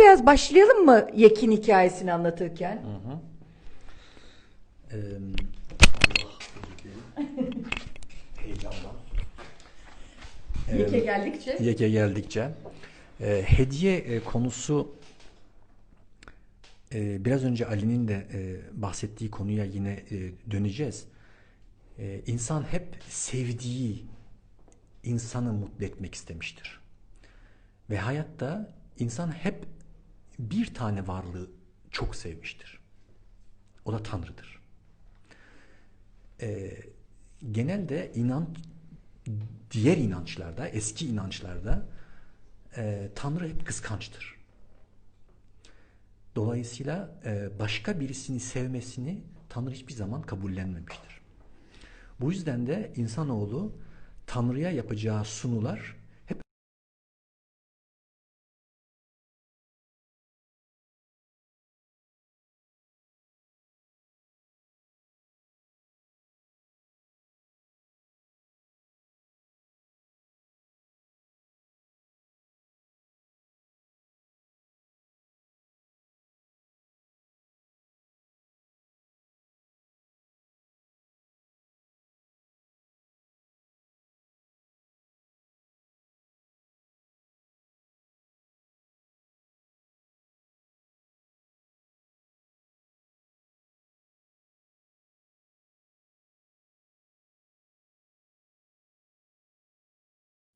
Beyaz başlayalım mı Yekin hikayesini anlatırken? Dilerim. Heyecandan. Yeke geldikçe. Yeke geldikçe. Eee, hediye e, konusu e, biraz önce Ali'nin de e, bahsettiği konuya yine e, döneceğiz. E, insan hep sevdiği insanı mutlu etmek istemiştir. Ve hayatta insan hep bir tane varlığı çok sevmiştir. O da Tanrı'dır. Ee, genelde inan diğer inançlarda, eski inançlarda e, Tanrı hep kıskançtır. Dolayısıyla e, başka birisini sevmesini Tanrı hiçbir zaman kabullenmemiştir. Bu yüzden de insanoğlu Tanrı'ya yapacağı sunular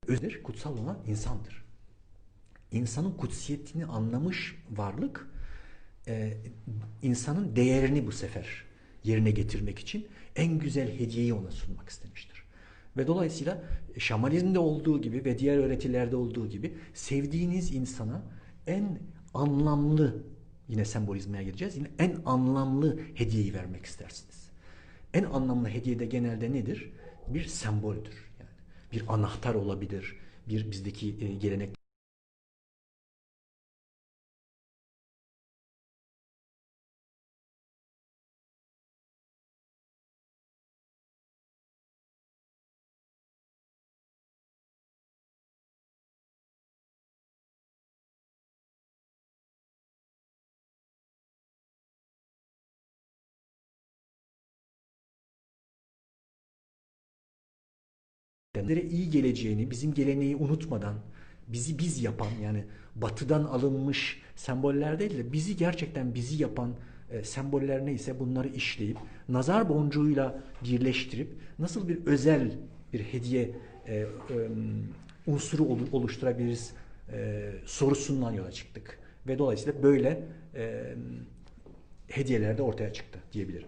özdir, kutsal olan insandır. İnsanın kutsiyetini anlamış varlık, e, insanın değerini bu sefer yerine getirmek için en güzel hediyeyi ona sunmak istemiştir. Ve dolayısıyla şamanizmde olduğu gibi ve diğer öğretilerde olduğu gibi sevdiğiniz insana en anlamlı, yine sembolizmaya gireceğiz, yine en anlamlı hediyeyi vermek istersiniz. En anlamlı hediye de genelde nedir? Bir semboldür. Bir anahtar olabilir, bir bizdeki e, gelenek Bizlere iyi geleceğini, bizim geleneği unutmadan, bizi biz yapan yani batıdan alınmış semboller değil de bizi gerçekten bizi yapan e, semboller neyse bunları işleyip nazar boncuğuyla birleştirip nasıl bir özel bir hediye e, e, unsuru olu- oluşturabiliriz e, sorusundan yola çıktık. Ve dolayısıyla böyle e, hediyeler de ortaya çıktı diyebilirim.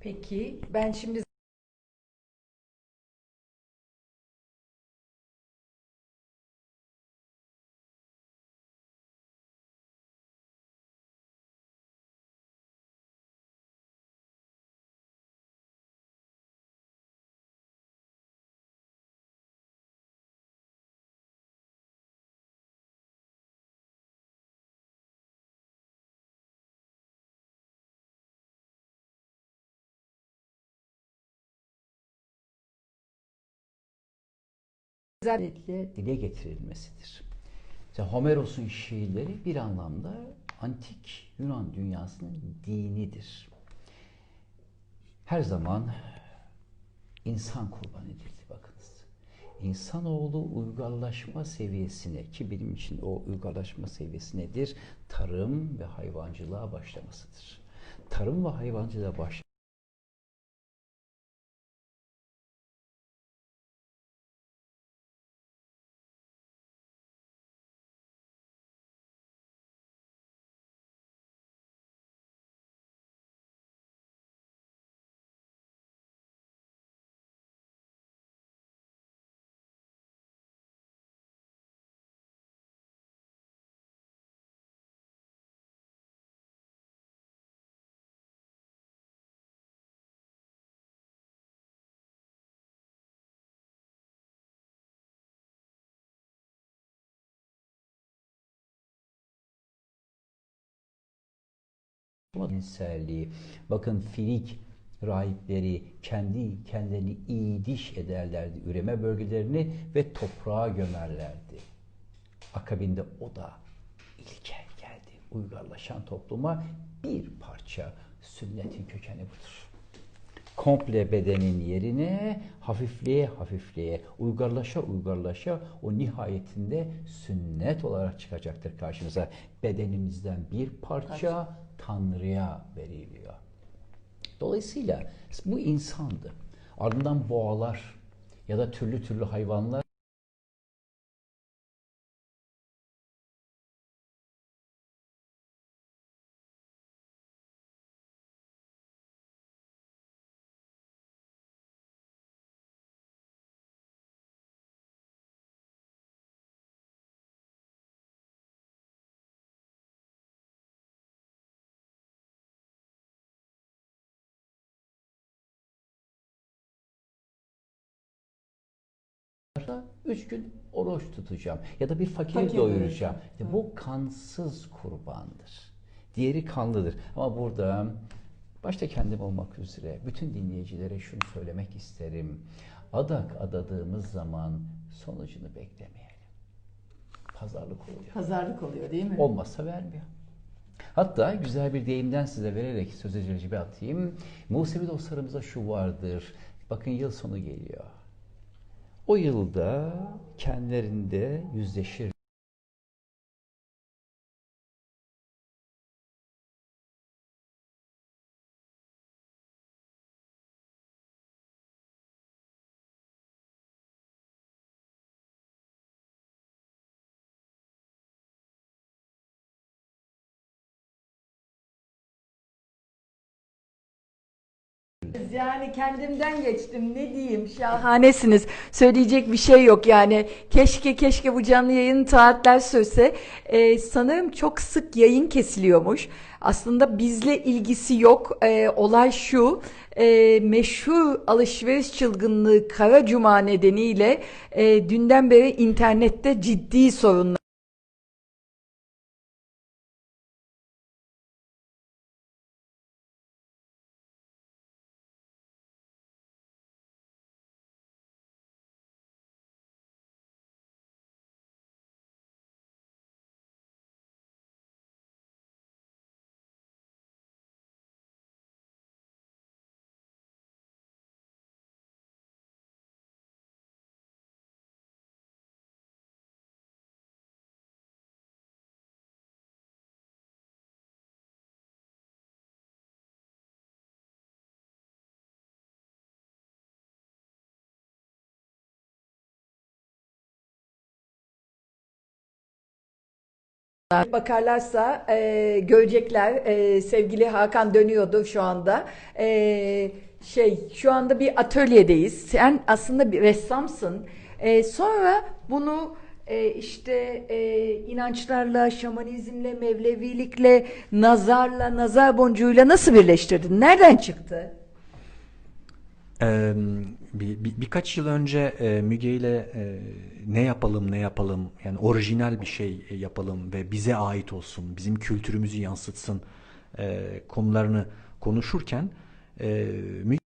Peki ben şimdi özellikle dile getirilmesidir. İşte Homeros'un şiirleri bir anlamda antik Yunan dünyasının dinidir. Her zaman insan kurban edildi bakınız. İnsanoğlu uygarlaşma seviyesine ki benim için o uygarlaşma seviyesi nedir? Tarım ve hayvancılığa başlamasıdır. Tarım ve hayvancılığa baş cinselliği. Bakın Filik rahipleri kendi kendilerini iyi diş ederlerdi üreme bölgelerini ve toprağa gömerlerdi. Akabinde o da ilkel geldi. uygarlaşan topluma bir parça sünnetin kökeni budur. Komple bedenin yerine hafifleye hafifleye, uygarlaşa uygarlaşa o nihayetinde sünnet olarak çıkacaktır karşımıza. Bedenimizden bir parça Tanrı'ya veriliyor. Dolayısıyla bu insandı. Ardından boğalar ya da türlü türlü hayvanlar da üç gün oruç tutacağım ya da bir fakiri Fakir doyuracağım. İşte bu kansız kurbandır. Diğeri kanlıdır. Ama burada başta kendim olmak üzere bütün dinleyicilere şunu söylemek isterim. Adak adadığımız zaman sonucunu beklemeyelim. Pazarlık oluyor. Pazarlık oluyor değil mi? Olmazsa vermiyor. Hatta güzel bir deyimden size vererek sözü celibe atayım. Musevi dostlarımızda şu vardır. Bakın yıl sonu geliyor. O yılda kendilerinde yüzleşir. Yani kendimden geçtim ne diyeyim? Şahanesiniz. Söyleyecek bir şey yok yani. Keşke keşke bu canlı yayın saatler sürse Ee, sanırım çok sık yayın kesiliyormuş. Aslında bizle ilgisi yok. Ee, olay şu. E, meşhur alışveriş çılgınlığı Kara Cuma nedeniyle e, dünden beri internette ciddi sorunlar Bakarlarsa e, görecekler. E, sevgili Hakan dönüyordu şu anda. E, şey şu anda bir atölyedeyiz. Sen aslında bir ressamsın. E, sonra bunu e, işte e, inançlarla, şamanizmle, mevlevilikle, nazarla, nazar boncuğuyla nasıl birleştirdin? Nereden çıktı? Ee, bir, bir- birkaç yıl önce e, Müge ile e, ne yapalım ne yapalım yani orijinal bir şey e, yapalım ve bize ait olsun, bizim kültürümüzü yansıtsın e, konularını konuşurken e, Müge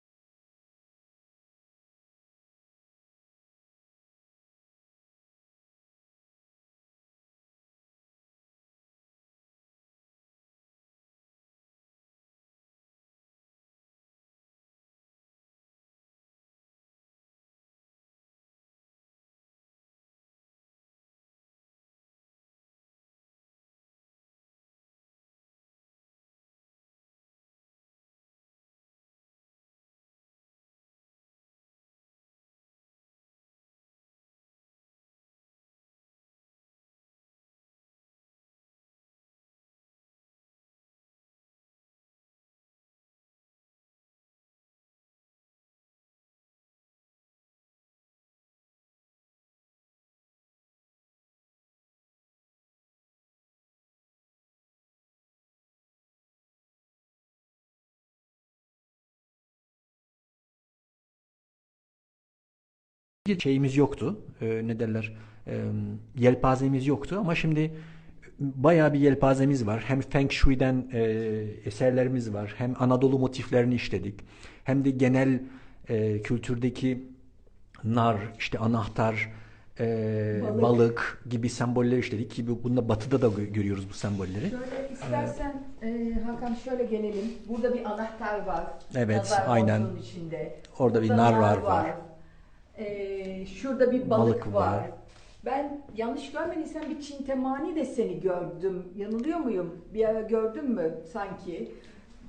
şeyimiz yoktu. Ee, ne derler? Ee, yelpazemiz yoktu ama şimdi bayağı bir yelpazemiz var. Hem Feng Shui'den e, eserlerimiz var. Hem Anadolu motiflerini işledik. Hem de genel e, kültürdeki nar, işte anahtar, e, Balık. balık. gibi semboller işledik ki bu- bunda batıda da gö- görüyoruz bu sembolleri. Şöyle istersen e, Hakan şöyle gelelim. Burada bir anahtar var. Evet, Nazar aynen. içinde. Orada bir Burada nar var, var. E, şurada bir balık, Balık var. var. Ben yanlış görmediysem bir çintemani deseni gördüm. Yanılıyor muyum? Bir ara gördün mü sanki?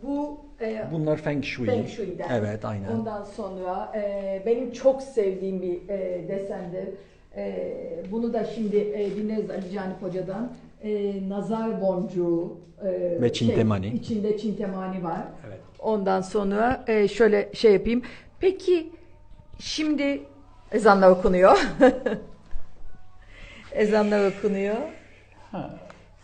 Bu e, Bunlar Feng Shui. Feng Shui'den. Evet aynen. Ondan sonra e, benim çok sevdiğim bir e, desendir. E, bunu da şimdi e, dinleriz Ali Canip Hoca'dan. E, nazar boncuğu e, Ve çintemani. Şey, içinde çintemani var. Evet. Ondan sonra e, şöyle şey yapayım. Peki şimdi ezanlar okunuyor. ezanlar okunuyor. Ha,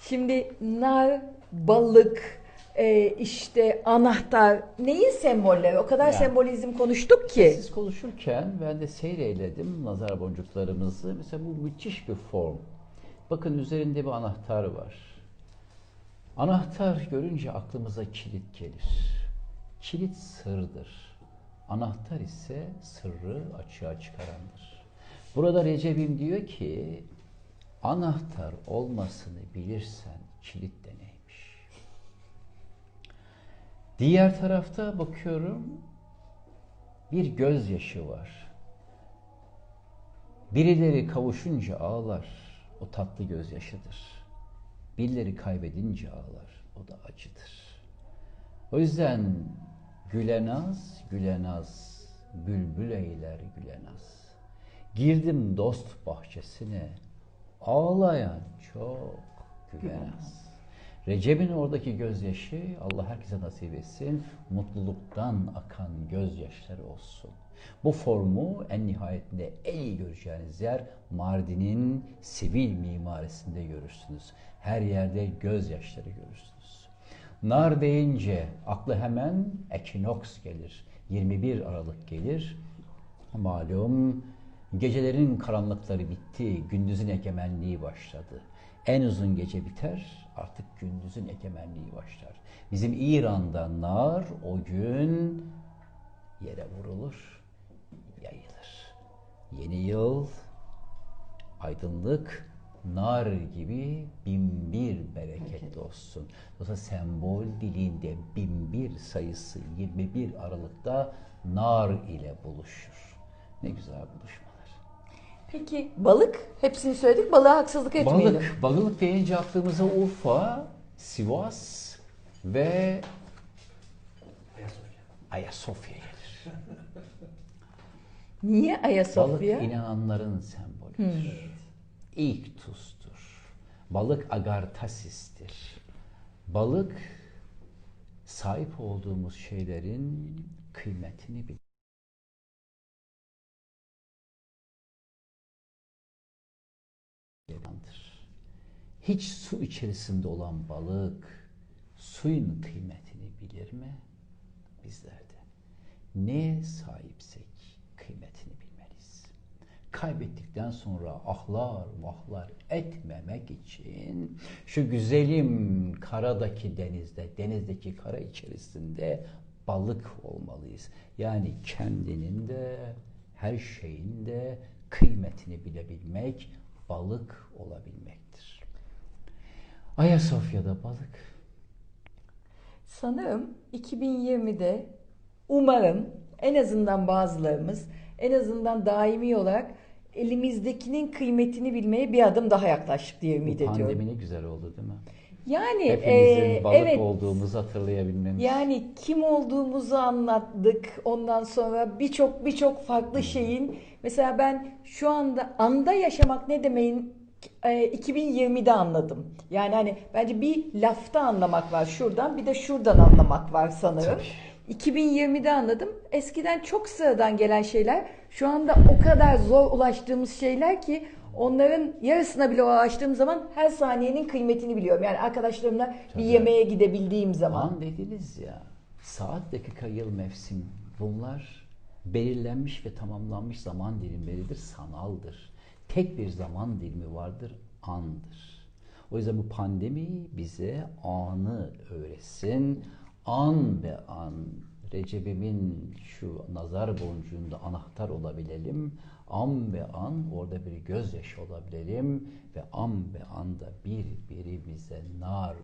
Şimdi nar, balık, e, işte anahtar neyin sembolleri? O kadar Ya. sembolizm konuştuk ki. Siz konuşurken ben de seyreyledim nazar boncuklarımızı. Mesela bu müthiş bir form. Bakın üzerinde bir anahtar var. Anahtar görünce aklımıza kilit gelir. Kilit sırdır. Anahtar ise sırrı açığa çıkarandır. Burada Recep'im diyor ki anahtar olmasını bilirsen kilit de neymiş? Diğer tarafta bakıyorum bir gözyaşı var. Birileri kavuşunca ağlar, o tatlı gözyaşıdır. Birileri kaybedince ağlar, o da acıdır. O yüzden gülenaz, gülenaz, bülbül eyler gülenaz. Girdim dost bahçesine, ağlayan çok güvenaz. Recep'in oradaki gözyaşı Allah herkese nasip etsin. Mutluluktan akan gözyaşları olsun. Bu formu en nihayetinde en iyi göreceğiniz yer Mardin'in sivil mimarisinde görürsünüz. Her yerde gözyaşları görürsünüz. Nar deyince aklı hemen ekinoks gelir. 21 Aralık gelir. Malum gecelerin karanlıkları bitti, gündüzün egemenliği başladı. En uzun gece biter, artık gündüzün egemenliği başlar. Bizim İran'da nar o gün yere vurulur, yayılır. Yeni yıl, aydınlık, nar gibi bin bir bereketli olsun. Dolayısıyla sembol dilinde bin bir sayısı 21 Aralık'ta nar ile buluşur. Ne güzel buluşmalar. Peki balık? Hepsini söyledik. Balığa haksızlık etmeyelim. Balık, balık deyince aklımıza Urfa, Sivas ve Ayasofya gelir. Niye Balık Ayasofya? inananların sembolüdür. İlk tuzdur. Balık agartasistir. Balık sahip olduğumuz şeylerin kıymetini bilir. Hiç su içerisinde olan balık suyun kıymetini bilir mi? Bizler de. Neye sahipsek kıymetini. Kaybettikten sonra ahlar vahlar etmemek için şu güzelim karadaki denizde, denizdeki kara içerisinde balık olmalıyız. Yani kendinin de her şeyin de kıymetini bilebilmek balık olabilmektir. Ayasofya'da balık. Sanırım 2020'de umarım en azından bazılarımız en azından daimi olarak elimizdekinin kıymetini bilmeye bir adım daha yaklaştık diye ümit ediyorum. pandemi ne güzel oldu değil mi? Yani Hepimizin e, balık evet olduğumuzu hatırlayabilmemiz. yani kim olduğumuzu anlattık. Ondan sonra birçok birçok farklı şeyin mesela ben şu anda anda yaşamak ne demeyin e, 2020'de anladım. Yani hani bence bir lafta anlamak var şuradan bir de şuradan anlamak var sanırım. 2020'de anladım. Eskiden çok sıradan gelen şeyler şu anda o kadar zor ulaştığımız şeyler ki onların yarısına bile ulaştığım zaman her saniyenin kıymetini biliyorum. Yani arkadaşlarımla bir Tabii. yemeğe gidebildiğim zaman. An dediniz ya, saat, dakika, yıl, mevsim bunlar belirlenmiş ve tamamlanmış zaman dilimleridir, sanaldır. Tek bir zaman dilimi vardır, andır. O yüzden bu pandemi bize anı öğretsin. An be an Recep'imin şu nazar boncuğunda anahtar olabilelim. An be an orada bir gözyaşı olabilelim ve an be anda birbirimize nar